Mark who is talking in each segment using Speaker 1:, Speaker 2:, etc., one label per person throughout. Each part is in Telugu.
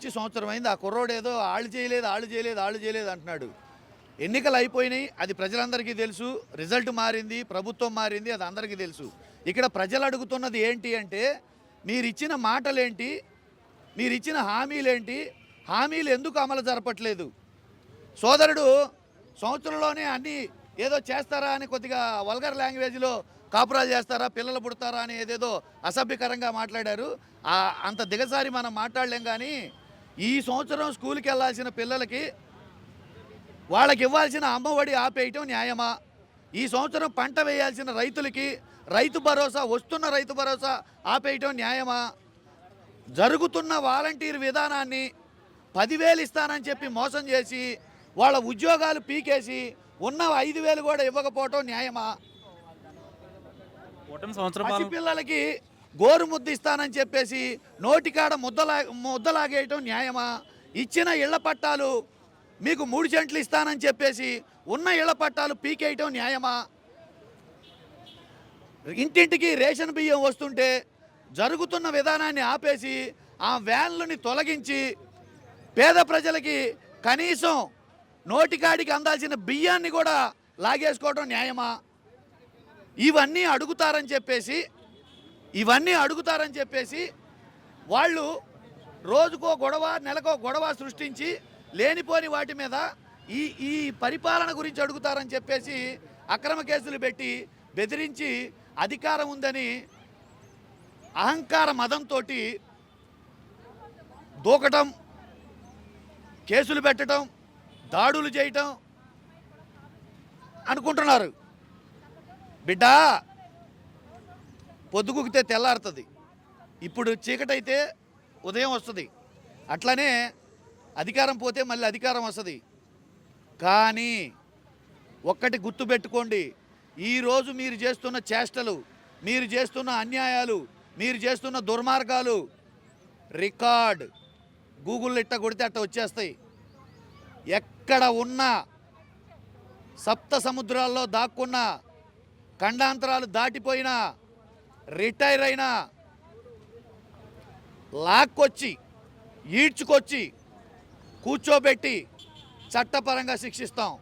Speaker 1: వచ్చి సంవత్సరం అయింది ఆ కుర్రోడు ఏదో ఆళ్ళు చేయలేదు ఆళ్ళు చేయలేదు ఆళ్ళు చేయలేదు అంటున్నాడు. ఎన్నికలు అయిపోయినాయి అది ప్రజలందరికీ తెలుసు రిజల్ట్ మారింది ప్రభుత్వం మారింది అది అందరికీ తెలుసు. ఇక్కడ ప్రజలు అడుగుతున్నది ఏంటి అంటే మీరు ఇచ్చిన మాటలేంటి మీరు ఇచ్చిన హామీలేంటి హామీలు ఎందుకు అమలు జరపట్లేదు? సోదరుడు సంవత్సరంలోనే అన్ని ఏదో చేస్తారా అని కొద్దిగా వల్గర్ లాంగ్వేజ్లో కాపురాలు చేస్తారా పిల్లలు పుడతారా అని ఏదేదో అసభ్యకరంగా మాట్లాడారు. అంత దిగసారి మనం మాట్లాడలేం కానీ ఈ సంవత్సరం స్కూల్కి వెళ్ళాల్సిన పిల్లలకి వాళ్ళకి ఇవ్వాల్సిన అమ్మఒడి ఆపేయటం న్యాయమా? ఈ సంవత్సరం పంట వేయాల్సిన రైతులకి రైతు భరోసా వస్తున్న రైతు భరోసా ఆపేయటం న్యాయమా? జరుగుతున్న వాలంటీర్ విధానాన్ని పదివేలు ఇస్తానని చెప్పి మోసం చేసి వాళ్ళ ఉద్యోగాలు పీకేసి ఉన్న ఐదు వేలు కూడా ఇవ్వకపోవటం న్యాయమా? పిల్లలకి గోరు ముద్ద ఇస్తానని చెప్పేసి నోటికాడ ముద్దలా ముద్దలాగేయటం న్యాయమా? ఇచ్చిన ఇళ్ళ పట్టాలు మీకు మూడు సెంట్లు ఇస్తానని చెప్పేసి ఉన్న ఇళ్ళ పట్టాలు పీకేయటం న్యాయమా? ఇంటింటికి రేషన్ బియ్యం వస్తుంటే జరుగుతున్న విధానాన్ని ఆపేసి ఆ వ్యాన్లని తొలగించి పేద ప్రజలకి కనీసం నోటికాడికి అందాల్సిన బియ్యాన్ని కూడా లాగేసుకోవడం న్యాయమా? ఇవన్నీ అడుగుతారని చెప్పేసి ఇవన్నీ అడుగుతారని చెప్పేసి వాళ్ళు రోజుకో గొడవ నెలకో గొడవ సృష్టించి లేనిపోని వాటి మీద ఈ ఈ పరిపాలన గురించి అడుగుతారని చెప్పేసి అక్రమ కేసులు పెట్టి బెదిరించి అధికారం ఉందని అహంకార మదంతో దూకటం కేసులు పెట్టడం దాడులు చేయటం అనుకుంటున్నారు. బిడ్డా! పొద్దుగుకితే తెల్లారుతుంది. ఇప్పుడు చీకటైతే ఉదయం వస్తుంది. అట్లనే అధికారం పోతే మళ్ళీ అధికారం వస్తుంది. కానీ ఒక్కటి గుర్తుపెట్టుకోండి ఈరోజు మీరు చేస్తున్న చేష్టలు మీరు చేస్తున్న అన్యాయాలు మీరు చేస్తున్న దుర్మార్గాలు రికార్డ్ గూగుల్ ఇట్ట కొడితే అట్ట వచ్చేస్తాయి. ఎక్కడ ఉన్నా సప్త సముద్రాల్లో దాక్కున్న ఖండాంతరాలు దాటిపోయినా రిటైర్ అయినా లాక్కొచ్చి ఈడ్చుకొచ్చి కూర్చోబెట్టి చట్టపరంగా శిక్షిస్తాం.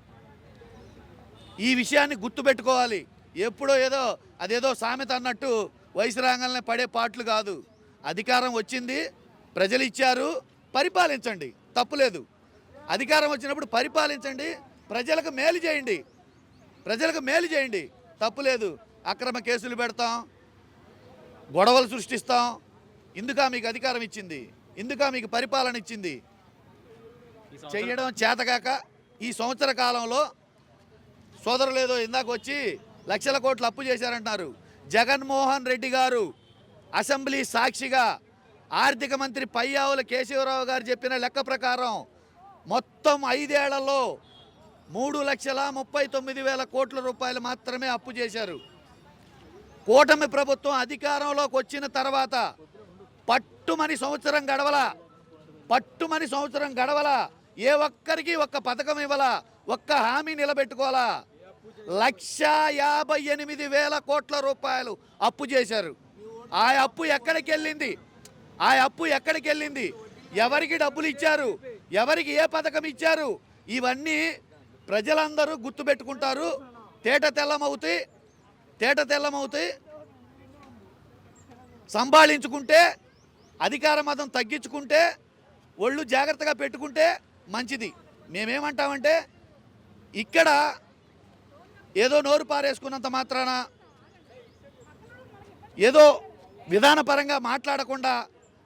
Speaker 1: ఈ విషయాన్ని గుర్తుపెట్టుకోవాలి. ఎప్పుడో ఏదో అదేదో సామెత అన్నట్టు వయసు రాగానే పడే పాటలు కాదు. అధికారం వచ్చింది ప్రజలు ఇచ్చారు పరిపాలించండి. తప్పులేదు అధికారం వచ్చినప్పుడు పరిపాలించండి ప్రజలకు మేలు చేయండి. ప్రజలకు మేలు చేయండి. తప్పులేదు అక్రమ కేసులు పెడతాం గొడవలు సృష్టిస్తాం. ఇందుకా మీకు అధికారం ఇచ్చింది. ఇందుకా మీకు పరిపాలన ఇచ్చింది. చెయ్యడం చేతగాక ఈ సంవత్సర కాలంలో సోదరులు ఏదో ఇందాక వచ్చి లక్షల కోట్లు అప్పు చేశారంటున్నారు. జగన్మోహన్ రెడ్డి గారు అసెంబ్లీ సాక్షిగా ఆర్థిక మంత్రి పయ్యావుల కేశవరావు గారు చెప్పిన లెక్క ప్రకారం మొత్తం ఐదేళ్ళలో మూడు లక్షల ముప్పై తొమ్మిది వేల కోట్ల రూపాయలు మాత్రమే అప్పు చేశారు. కూటమి ప్రభుత్వం అధికారంలోకి వచ్చిన తర్వాత పట్టుమని సంవత్సరం గడవల. పట్టుమని సంవత్సరం గడవల. ఏ ఒక్కరికి ఒక్క పథకం ఇవ్వాలా? ఒక్క హామీ నిలబెట్టుకోవాలా? లక్ష యాభై ఎనిమిది వేల కోట్ల రూపాయలు అప్పు చేశారు. ఆ అప్పు ఎక్కడికి వెళ్ళింది? ఆ అప్పు ఎక్కడికి వెళ్ళింది? ఎవరికి డబ్బులు ఇచ్చారు? ఎవరికి ఏ పథకం ఇచ్చారు? ఇవన్నీ ప్రజలందరూ గుర్తుపెట్టుకుంటారు. తేట తెల్లమవుతాయి తేట తెల్లమవుతాయి. సంభాళించుకుంటే అధికార మతం తగ్గించుకుంటే ఒళ్ళు జాగ్రత్తగా పెట్టుకుంటే మంచిది. మేమేమంటామంటే ఇక్కడ ఏదో నోరు పారేసుకున్నంత మాత్రాన ఏదో విధానపరంగా మాట్లాడకుండా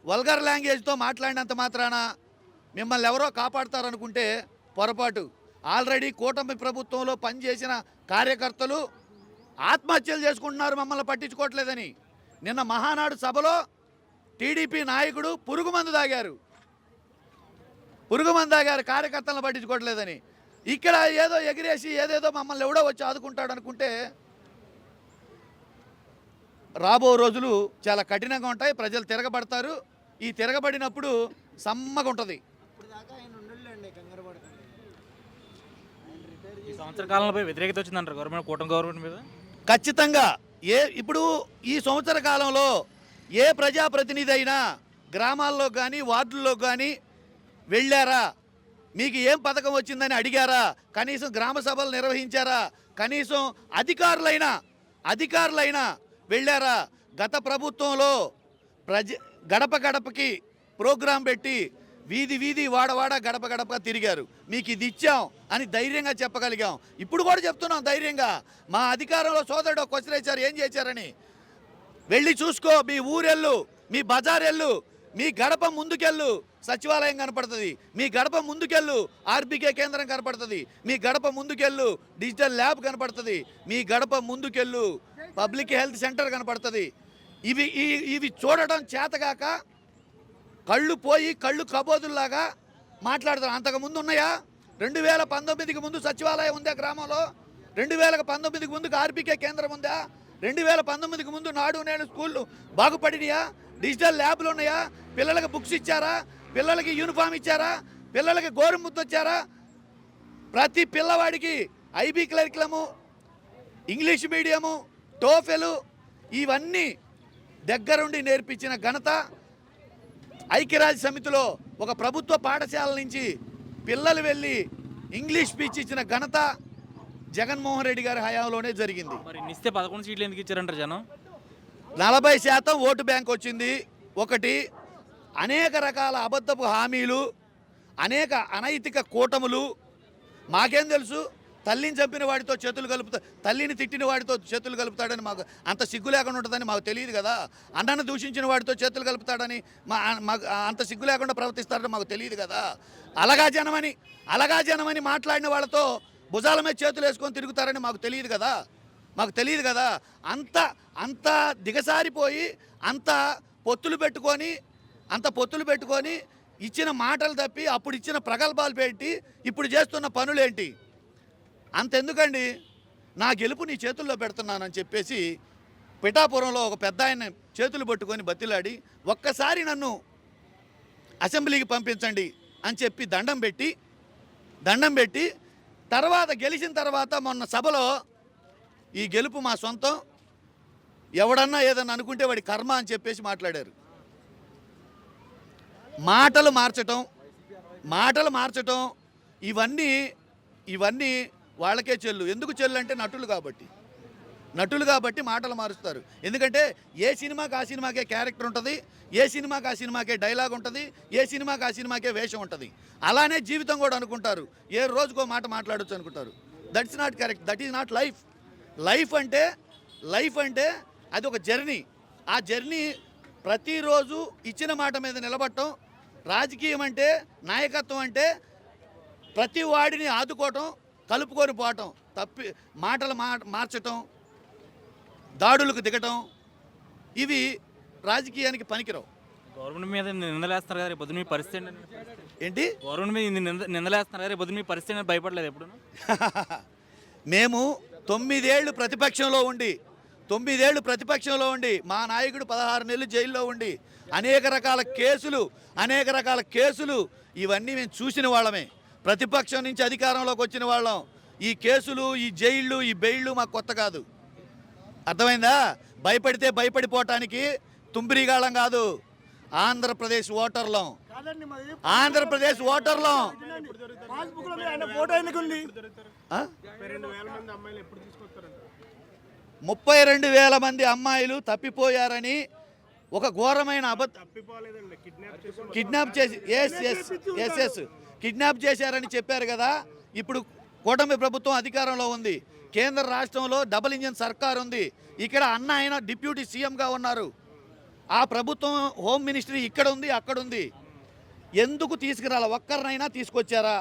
Speaker 1: వల్గర్ లాంగ్వేజ్తో మాట్లాడినంత మాత్రాన మిమ్మల్ని ఎవరో కాపాడతారనుకుంటే పొరపాటు. ఆల్రెడీ కూటమి ప్రభుత్వంలో పనిచేసిన కార్యకర్తలు ఆత్మహత్యలు చేసుకుంటున్నారు మమ్మల్ని పట్టించుకోవట్లేదని. నిన్న మహానాడు సభలో టీడీపీ నాయకుడు పురుగు మందు తాగారు. పురుగు మందు తాగారు కార్యకర్తలను పట్టించుకోవట్లేదని. ఇక్కడ ఏదో ఎగిరేసి ఏదేదో మమ్మల్ని ఎవడో వచ్చి ఆదుకుంటాడు అనుకుంటే రాబో రోజులు చాలా కఠినంగా ఉంటాయి ప్రజలు తిరగబడతారు. ఈ తిరగబడినప్పుడు సమ్మగా ఉంటుంది.
Speaker 2: ఈ సంవత్సర కాలంలో వ్యతిరేకత వచ్చిందంటారు గవర్నమెంట్ కూటమి గవర్నమెంట్ మీద?
Speaker 1: ఖచ్చితంగా ఏ ఇప్పుడు ఈ సంవత్సర కాలంలో ఏ ప్రజాప్రతినిధి అయినా గ్రామాల్లో కానీ వార్డుల్లో కానీ వెళ్ళారా? మీకు ఏం పథకం వచ్చిందని అడిగారా? కనీసం గ్రామ సభలు నిర్వహించారా? కనీసం అధికారులైనా అధికారులైనా వెళ్ళారా? గత ప్రభుత్వంలో ప్రజ గడప గడపకి ప్రోగ్రాం పెట్టి వీధి వీధి వాడవాడ గడప గడప తిరిగారు. మీకు ఇది ఇచ్చాం అని ధైర్యంగా చెప్పగలిగాం. ఇప్పుడు కూడా చెప్తున్నాం ధైర్యంగా. మా అధికారంలో సోదరుడు క్వశ్చన్ వేశారు ఏం చేశారని. వెళ్ళి చూసుకో మీ ఊరెళ్ళు మీ బజార్ ఎల్లు మీ గడప ముందుకెళ్ళు సచివాలయం కనపడుతుంది. మీ గడప ముందుకెళ్ళు ఆర్బీకే కేంద్రం కనపడుతుంది. మీ గడప ముందుకెళ్ళు డిజిటల్ ల్యాబ్ కనపడుతుంది. మీ గడప ముందుకెళ్ళు పబ్లిక్ హెల్త్ సెంటర్ కనపడుతుంది. ఇవి ఇవి చూడటం చేతగాక కళ్ళు పోయి కళ్ళు కబోదుల్లాగా మాట్లాడతారు. అంతకు ముందు ఉన్నాయా? రెండు వేల పంతొమ్మిదికి ముందు సచివాలయం ఉందా గ్రామంలో? రెండు వేల పంతొమ్మిదికి ముందుకు ఆర్పికే కేంద్రం ఉందా? రెండు వేల పంతొమ్మిదికి ముందు నాడు నేడు స్కూళ్ళు బాగుపడినాయా? డిజిటల్ ల్యాబ్లు ఉన్నాయా? పిల్లలకి బుక్స్ ఇచ్చారా? పిల్లలకి యూనిఫామ్ ఇచ్చారా? పిల్లలకి గోరుముద్ద వచ్చారా? ప్రతి పిల్లవాడికి ఐబీ క్లరిక్లము ఇంగ్లీష్ మీడియము టోఫెలు ఇవన్నీ దగ్గరుండి నేర్పించిన ఘనత ఐక్యరాజ్య సమితిలో ఒక ప్రభుత్వ పాఠశాల నుంచి పిల్లలు వెళ్ళి ఇంగ్లీష్ స్పీచ్ ఇచ్చిన ఘనత జగన్మోహన్ రెడ్డి గారి హయాంలోనే జరిగింది.
Speaker 2: మరి పదకొండు సీట్లు ఎందుకు ఇచ్చారంటారు జనం?
Speaker 1: నలభై శాతం ఓటు బ్యాంక్ వచ్చింది. ఒకటి అనేక రకాల అబద్ధపు హామీలు అనేక అనైతిక కూటములు. మాకేం తెలుసు? తల్లిని చంపిన వాడితో చేతులు కలుపుతా తల్లిని తిట్టిన వాడితో చేతులు కలుపుతాడని మాకు అంత సిగ్గు లేకుండా ఉంటుందని మాకు తెలియదు కదా. అన్నను దూషించిన వాడితో చేతులు కలుపుతాడని మా మాకు అంత సిగ్గు లేకుండా ప్రవర్తిస్తాడని మాకు తెలియదు కదా. అలగా జనమని అలగా జనమని మాట్లాడిన వాళ్ళతో భుజాల మీద చేతులు వేసుకొని తిరుగుతారని మాకు తెలియదు కదా. మాకు తెలియదు కదా. అంత అంత దిగసారిపోయి అంత పొత్తులు పెట్టుకొని అంత పొత్తులు పెట్టుకొని ఇచ్చిన మాటలు తప్పి అప్పుడు ఇచ్చిన ప్రగల్భాలు పెట్టి ఇప్పుడు చేస్తున్న పనులేంటి? అంతెందుకండి? నా గెలుపు నీ చేతుల్లో పెడుతున్నానని చెప్పేసి పిఠాపురంలో ఒక పెద్ద ఆయన చేతులు పట్టుకొని బతిలాడి ఒక్కసారి నన్ను అసెంబ్లీకి పంపించండి అని చెప్పి దండం పెట్టి దండం పెట్టి తర్వాత గెలిచిన తర్వాత మొన్న సభలో ఈ గెలుపు మా సొంతం. ఎవడన్నా ఏదన్నా అనుకుంటే వాడి కర్మ అని చెప్పేసి మాట్లాడారు. మాటలు మార్చటం మాటలు మార్చటం ఇవన్నీ ఇవన్నీ వాళ్ళకే చెల్లు. ఎందుకు చెల్లు అంటే నటులు కాబట్టి. నటులు కాబట్టి మాటలు మారుస్తారు. ఎందుకంటే ఏ సినిమాకి ఆ సినిమాకే క్యారెక్టర్ ఉంటుంది ఏ సినిమాకి ఆ సినిమాకే డైలాగ్ ఉంటుంది ఏ సినిమాకి ఆ సినిమాకే వేషం ఉంటుంది. అలానే జీవితం కూడా అనుకుంటారు. ఏ రోజుకో మాట మాట్లాడొచ్చు అనుకుంటారు. That's not correct that is not life life అంటే లైఫ్ అంటే అది ఒక జర్నీ. ఆ జర్నీ ప్రతిరోజు ఇచ్చిన మాట మీద నిలబడటం రాజకీయం అంటే నాయకత్వం అంటే ప్రతి వాడిని ఆదుకోవటం కలుపుకొని పోవటం తప్పి మాటలు మార్చటం దాడులకు దిగటం ఇవి రాజకీయానికి పనికిరావు.
Speaker 2: గవర్నమెంట్ మీద నిందలేస్తున్నారు కదా రేపు మీ పరిస్థితి
Speaker 1: ఏంటి
Speaker 2: గవర్నమెంట్ మీద నింద నిందలేస్తున్నారు కదా రేపు మీ పరిస్థితి భయపడలేదు ఎప్పుడు
Speaker 1: మేము తొమ్మిదేళ్ళు ప్రతిపక్షంలో ఉండి తొమ్మిదేళ్ళు ప్రతిపక్షంలో ఉండి మా నాయకుడు పదహారు నెలలు జైల్లో ఉండి అనేక రకాల కేసులు అనేక రకాల కేసులు ఇవన్నీ మేము చూసిన వాళ్ళమే. ప్రతిపక్షం నుంచి అధికారంలోకి వచ్చిన వాళ్ళం. ఈ కేసులు ఈ జైళ్ళు ఈ బెయిళ్ళు మాకు కొత్త కాదు. అర్థమైందా? భయపడితే భయపడిపోవటానికి తుంబిరిగాళం కాదు. ఆంధ్రప్రదేశ్ ఓటర్లం. ఆంధ్రప్రదేశ్ ఓటర్లం. ముప్పై రెండు వేల మంది అమ్మాయిలు తప్పిపోయారని ఒక ఘోరమైన అబద్ధ
Speaker 3: తప్పిపోలేదండి. కిడ్నాప్ చేసి
Speaker 1: కిడ్నాప్ చేసి ఎస్ ఎస్ ఎస్ ఎస్ కిడ్నాప్ చేశారని చెప్పారు కదా. ఇప్పుడు కూటమి ప్రభుత్వం అధికారంలో ఉంది. కేంద్ర రాష్ట్రంలో డబుల్ ఇంజన్ సర్కార్ ఉంది. ఇక్కడ అన్న ఆయన డిప్యూటీ సీఎంగా ఉన్నారు. ఆ ప్రభుత్వం హోమ్ మినిస్ట్రీ ఇక్కడ ఉంది అక్కడ ఉంది. ఎందుకు తీసుకురాల? ఒక్కరినైనా తీసుకొచ్చారా?